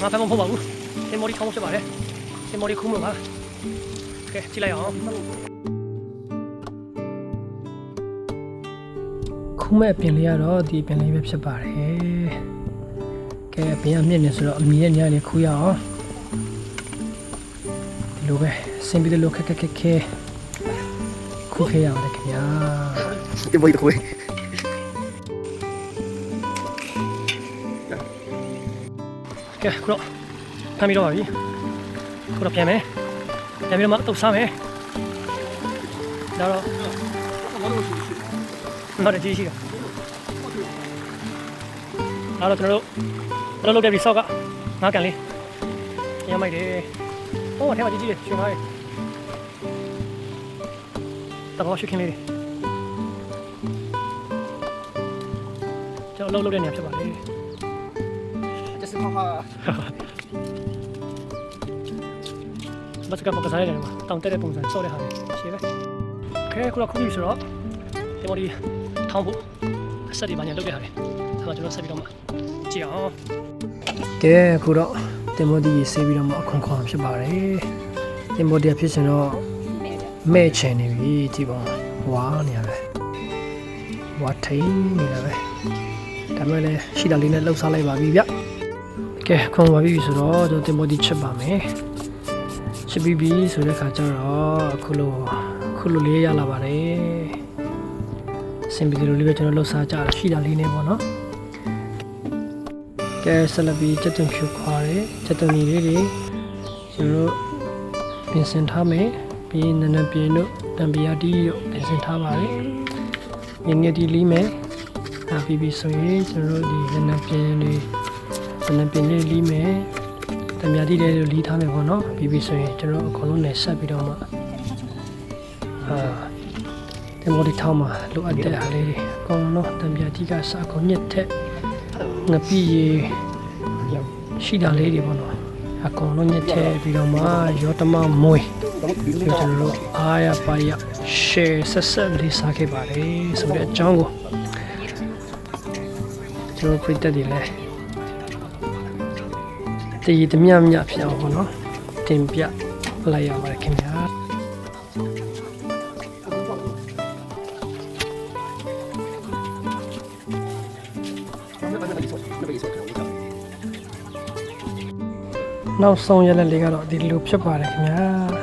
ငါဖမ်းမဖို့ပါဘူးတင်မော်ဒီခေါင်းဖြစ်ပါတယ်တင်မော်ဒီခုံးမပါကဲကြည့်လိုက်အောင်ခုမဲ့ပင်လေးကတော့ဒီပင်လေးပဲဖြစ်ပါတယ်ကဲပင်ရမြင့်နေဆိုတော့အမီရဲ့ညနေခူးရအောင်ဒီလိုပဲစင်ပြီးတဲ့လိုခက်ခက်ခက်ခဲခူးခဲရပါတယ်ခင်ဗျာတင်ပေါ်ရခွေး ကဲခုတော့ဖမ်းပြီးတော့ပါပြီခုတော့ပြန်မယ်ပြန်ပြီးတော့မှအတုပ်စားမယ်ဒါတော့နောက်တစ်ကြည့်ရှိတာဒါတော့ကျွန်တော်တို့ကျွန်တော်လုပ်တဲ့ဒီဆော့ကငါးကန်လေးရမ်းမိုက်တယ်ဟိုအထက်မှာကြည့်ကြည့်ရှင်ပါရဲ့တဘောရှိခင်လေးတွေကျွန်တော်လုပ်လုပ်တဲ့နေရာဖြစ်ပါလေကျ စခါဟာဘတ်ကပကစားရတယ်မှာတောင်တက်တဲ့ပုံစံစော့တဲ့ဟာတွေရှေ့ပဲခဲခုတော့ခုပြီဆိုတော့ဒီမော်ဒီထောင်းဖို့အဆက်ဒီဘာညာလုပ်တဲ့ဟာတွေအဲ့တော့ကျွန်တော်ဆက်ပြီးတော့မှကြည့်အောင်ကဲခုတော့တင်မော်ဒီဆေးပြီးတော့မှအခွန်ခွန်ဖြစ်ပါတယ်တင်မော်ဒီဖြစ်ရှင်တော့မဲ့ချင်နေပြီကြည့်ပါဝါနေရတယ်ဝါထိန်နေတာပဲဒါမဲ့လည်းရှိတာလေးနဲ့လှုပ်ရှားလိုက်ပါပြီဗျ ကဲခွန်ပါပြီဆိုတော့ကျွန်တော်တင်မော်ဒီချက်ပါမယ်ချစ်ပြီးပြီဆိုတဲ့ခါကျတော့အခုလိုအခုလိုလေးရလာပါတယ်စင်ပီဒီလိုလေးပဲကျွန်တော်လှုပ်ရှားကြတာရှိတာလေးနေပေါ့နော်ကဲဆက်လက်ပြီးချက်တင်ဖြူခွာတယ်ချက်တင်လေးတွေကျွန်တော်တို့ပြင်ဆင်ထားမယ်ပြီးနနပြင်းတို့တံပီယာတီတို့ပြင်ဆင်ထားပါတယ်ငငယ်ဒီလီမယ်ဒါပြီးပြီဆိုရင်ကျွန်တော်တို့ဒီနနပြင်းတွေ နနပြင်းလေးလီမယ်တမယာတိတဲ့လိုလီးထားမယ်ပေါ့နော်ပြီးပြီဆိုရင်ကျွန်တော်အကုန်လုံးနဲ့ဆက်ပြီးတော့မှအာဒီမော်ဒီထောင်းမှာလိုအပ်တဲ့အားလေးတွေအကုန်လုံးတမယာတိကစအကုန်ညက်ထက်ငပိရေရှိတာလေးတွေပေါ့နော်အကုန်လုံးညက်ထက်ပြီးတော့မှရောတမမွေးပြီးကျွန်တော်တို့အားရပါရ share ဆက်ဆက်လေးစားခဲ့ပါတယ်ဆိုတဲ့အကြောင်းကိုကျွန်တော်ပြတ်တယ်လေ တည်တမြမြဖြစ်အောင်ပေါ့နော်တင်ပြလိုက်ရပါတယ်ခင်ဗျာနောက်ဆုံးရလက်လေးကတော့ဒီလိုဖြစ်ပါတယ်ခင်ဗျာ